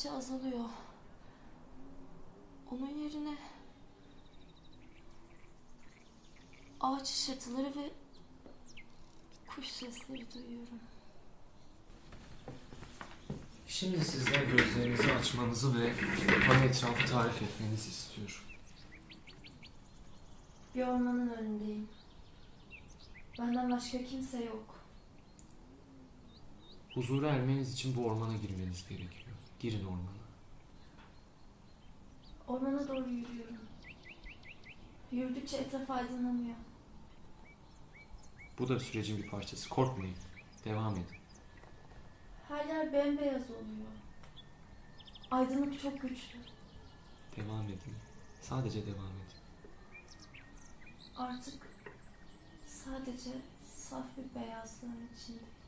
gittikçe azalıyor. Onun yerine ağaç ışırtıları ve kuş sesleri duyuyorum. Şimdi sizden gözlerinizi açmanızı ve bana etrafı tarif etmenizi istiyorum. Bir ormanın önündeyim. Benden başka kimse yok. Huzura ermeniz için bu ormana girmeniz gerekiyor. Girin ormana. Ormana doğru yürüyorum. Yürüdükçe etraf aydınlanıyor. Bu da sürecin bir parçası. Korkmayın. Devam edin. Her yer bembeyaz oluyor. Aydınlık çok güçlü. Devam edin. Sadece devam edin. Artık sadece saf bir beyazlığın içinde.